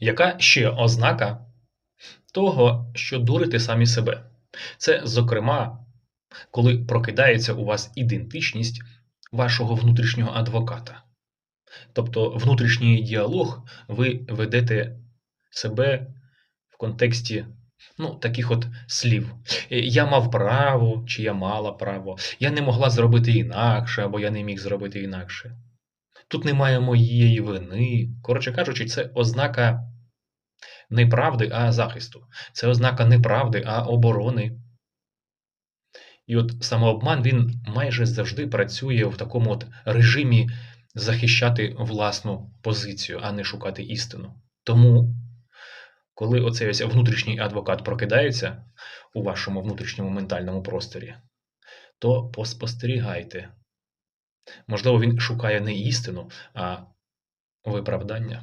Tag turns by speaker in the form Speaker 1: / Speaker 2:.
Speaker 1: Яка ще ознака того, що дурите самі себе? Це, зокрема, коли прокидається у вас ідентичність вашого внутрішнього адвоката. Тобто внутрішній діалог ви ведете себе в контексті ну, таких от слів. Е, Я мав право, чи я мала право, я не могла зробити інакше, або я не міг зробити інакше. Тут немає моєї вини. Коротше кажучи, це ознака не правди, а захисту. Це ознака не правди, а оборони. І от самообман він майже завжди працює в такому от режимі захищати власну позицію, а не шукати істину. Тому, коли оцей ось внутрішній адвокат прокидається у вашому внутрішньому ментальному просторі, то поспостерігайте. Можливо, він шукає не істину, а виправдання.